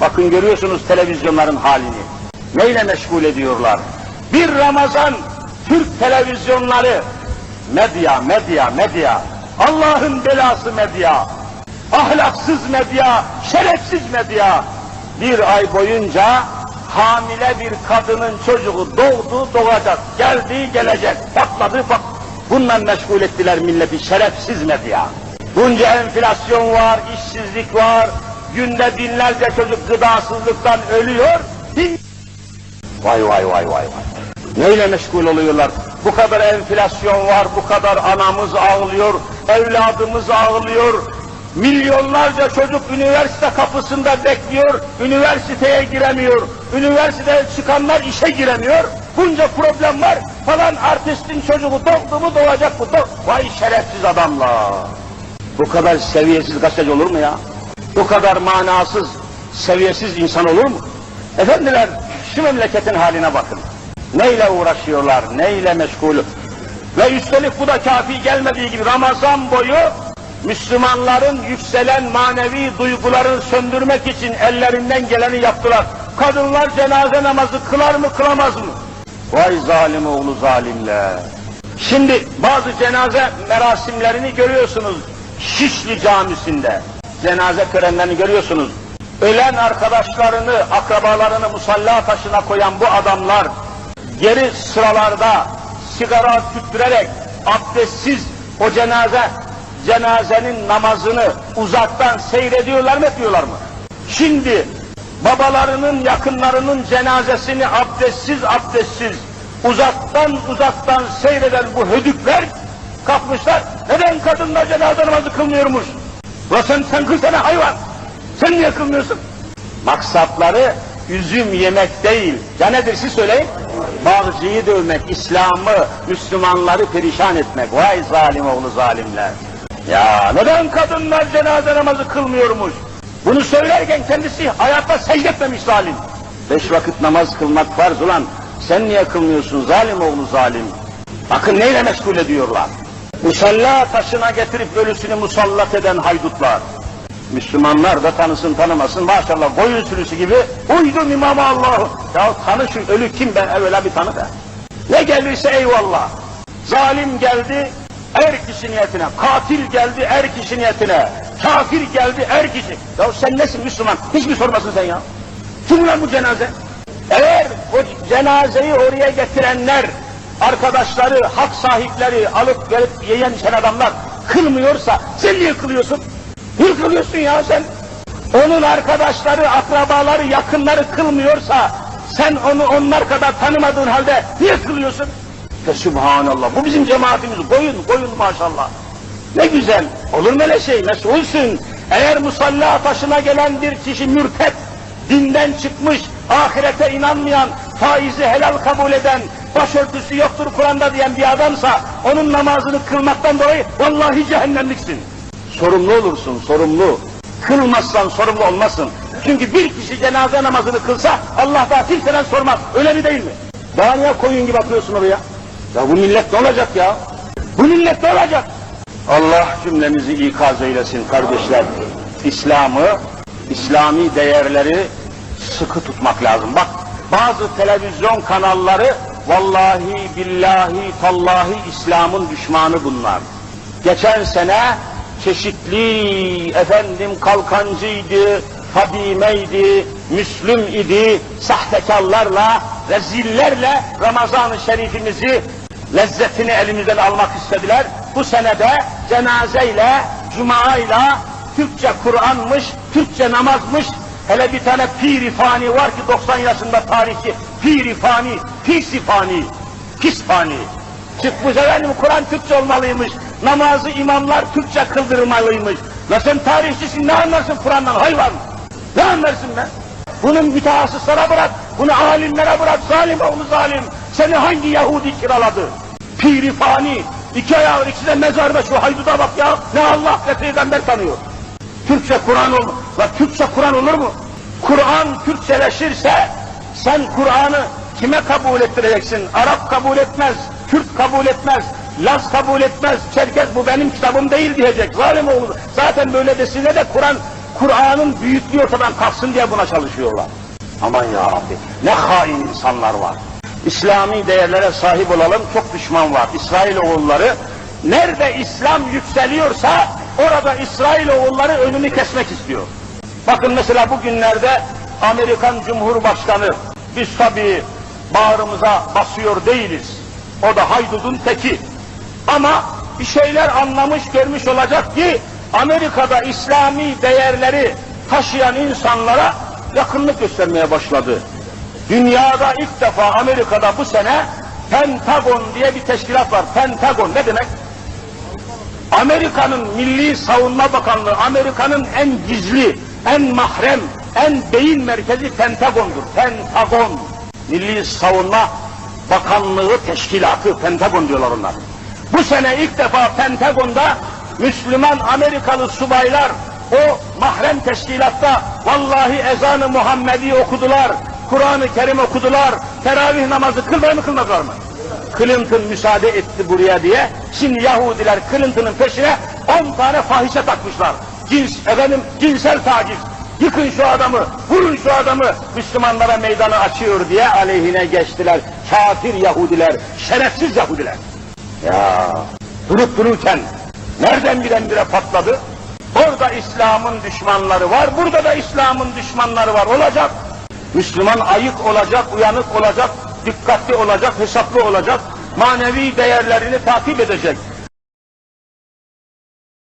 Bakın görüyorsunuz televizyonların halini. Neyle meşgul ediyorlar? Bir Ramazan Türk televizyonları medya, medya, medya. Allah'ın belası medya. Ahlaksız medya, şerefsiz medya. Bir ay boyunca hamile bir kadının çocuğu doğdu, doğacak, geldi, gelecek, patladı, pat. Bununla meşgul ettiler milleti, şerefsiz medya. Bunca enflasyon var, işsizlik var, günde binlerce çocuk gıdasızlıktan ölüyor. Vay vay vay vay vay. Neyle meşgul oluyorlar? Bu kadar enflasyon var, bu kadar anamız ağlıyor, evladımız ağlıyor. Milyonlarca çocuk üniversite kapısında bekliyor, üniversiteye giremiyor. Üniversiteye çıkanlar işe giremiyor. Bunca problem var. Falan artistin çocuğu doğdu mu doğacak mı? Doğ- Vay şerefsiz adamlar. Bu kadar seviyesiz gazeteci olur mu ya? Bu kadar manasız, seviyesiz insan olur mu? Efendiler, şu memleketin haline bakın. Neyle uğraşıyorlar, neyle meşgul. Ve üstelik bu da kafi gelmediği gibi Ramazan boyu Müslümanların yükselen manevi duygularını söndürmek için ellerinden geleni yaptılar. Kadınlar cenaze namazı kılar mı kılamaz mı? Vay zalim oğlu zalimler. Şimdi bazı cenaze merasimlerini görüyorsunuz Şişli Camisi'nde. Cenaze törenlerini görüyorsunuz. Ölen arkadaşlarını, akrabalarını musalla taşına koyan bu adamlar geri sıralarda sigara tüttürerek abdestsiz o cenaze cenazenin namazını uzaktan seyrediyorlar mı etmiyorlar mı? Şimdi babalarının yakınlarının cenazesini abdestsiz abdestsiz uzaktan uzaktan seyreden bu hödükler kalkmışlar. Neden kadınlar cenaze namazı kılmıyormuş? Ulan sen, sen kılsana hayvan. Sen niye kılmıyorsun? Maksatları üzüm yemek değil. Ya nedir siz söyleyin? Bağcıyı dövmek, İslam'ı, Müslümanları perişan etmek. Vay zalim oğlu zalimler. Ya neden kadınlar cenaze namazı kılmıyormuş? Bunu söylerken kendisi hayatta secde etmemiş zalim. Beş vakit namaz kılmak farz ulan. Sen niye kılmıyorsun zalim oğlu zalim? Bakın neyle meşgul ediyorlar. Musalla taşına getirip ölüsünü musallat eden haydutlar. Müslümanlar da tanısın tanımasın maşallah koyun sürüsü gibi uydum imam Allah'ı. Ya tanı şu ölü kim ben evvela bir tanı da. Ne gelirse eyvallah. Zalim geldi er kişi niyetine, katil geldi er kişi niyetine, kafir geldi er kişi. Ya sen nesin Müslüman? Hiç mi sormasın sen ya? Kim lan bu cenaze? Eğer o cenazeyi oraya getirenler, arkadaşları, hak sahipleri alıp verip yiyen sen adamlar kılmıyorsa sen niye kılıyorsun? Niye kılıyorsun ya sen? Onun arkadaşları, akrabaları, yakınları kılmıyorsa sen onu onlar kadar tanımadığın halde niye kılıyorsun? Ve Subhanallah bu bizim cemaatimiz koyun koyun maşallah. Ne güzel olur mu öyle şey mesulsün. Eğer musalla taşına gelen bir kişi mürtet, dinden çıkmış, ahirete inanmayan, faizi helal kabul eden, başörtüsü yoktur Kur'an'da diyen bir adamsa onun namazını kılmaktan dolayı vallahi cehennemliksin. Sorumlu olursun, sorumlu. Kılmazsan sorumlu olmasın. Çünkü bir kişi cenaze namazını kılsa Allah da kimseden sormaz. Öyle mi değil mi? Daha niye koyun gibi bakıyorsun oraya? Ya bu millet ne olacak ya? Bu millet ne olacak? Allah cümlemizi ikaz eylesin kardeşler. İslam'ı, İslami değerleri sıkı tutmak lazım. Bak bazı televizyon kanalları vallahi billahi tallahi İslam'ın düşmanı bunlar. Geçen sene çeşitli efendim kalkancıydı, fadimeydi, Müslüm idi, sahtekarlarla, rezillerle Ramazan-ı Şerifimizi lezzetini elimizden almak istediler. Bu senede cenazeyle, cumayla, Türkçe Kur'an'mış, Türkçe namazmış, hele bir tane piri fani var ki 90 yaşında tarihçi, piri fani, pisi fani, pis fani. Çıkmış efendim Kur'an Türkçe olmalıymış, namazı imamlar Türkçe kıldırmalıymış. La sen tarihçisin ne anlarsın Kur'an'dan hayvan? Ne anlarsın be? Bunun mütehassıslara bırak, bunu alimlere bırak, zalim oğlu zalim. Seni hangi Yahudi kiraladı? Piri fani, iki ayağı ikisi de mezarda şu hayduda bak ya. Ne Allah ne peygamber tanıyor. Türkçe Kur'an olur. La Türkçe Kur'an olur mu? Kur'an Türkçeleşirse sen Kur'an'ı kime kabul ettireceksin? Arap kabul etmez, Türk kabul etmez, Laz kabul etmez, Çerkez bu benim kitabım değil diyecek. Zalim oğlu. Zaten böyle desinler de Kur'an Kur'an'ın büyüklüğü ortadan kalksın diye buna çalışıyorlar. Aman ya Rabbi, ne hain insanlar var. İslami değerlere sahip olalım, çok düşman var. İsrail oğulları, nerede İslam yükseliyorsa orada İsrail oğulları önünü kesmek istiyor. Bakın mesela bugünlerde Amerikan Cumhurbaşkanı, biz tabii bağrımıza basıyor değiliz. O da haydudun teki. Ama bir şeyler anlamış, görmüş olacak ki Amerika'da İslami değerleri taşıyan insanlara yakınlık göstermeye başladı. Dünyada ilk defa Amerika'da bu sene Pentagon diye bir teşkilat var. Pentagon ne demek? Amerika'nın Milli Savunma Bakanlığı, Amerika'nın en gizli, en mahrem, en beyin merkezi Pentagon'dur. Pentagon, Milli Savunma Bakanlığı Teşkilatı, Pentagon diyorlar onlar. Bu sene ilk defa Pentagon'da Müslüman Amerikalı subaylar o mahrem teşkilatta vallahi ezanı Muhammedi okudular, Kur'an-ı Kerim okudular, teravih namazı kıldılar mı kılmadılar mı? Clinton müsaade etti buraya diye, şimdi Yahudiler Clinton'ın peşine 10 tane fahişe takmışlar. Cins, efendim, cinsel taciz. Yıkın şu adamı, vurun şu adamı, Müslümanlara meydanı açıyor diye aleyhine geçtiler. Kafir Yahudiler, şerefsiz Yahudiler. Ya durup dururken nereden birdenbire patladı? Orada İslam'ın düşmanları var, burada da İslam'ın düşmanları var. Olacak. Müslüman ayık olacak, uyanık olacak, dikkatli olacak, hesaplı olacak, manevi değerlerini takip edecek.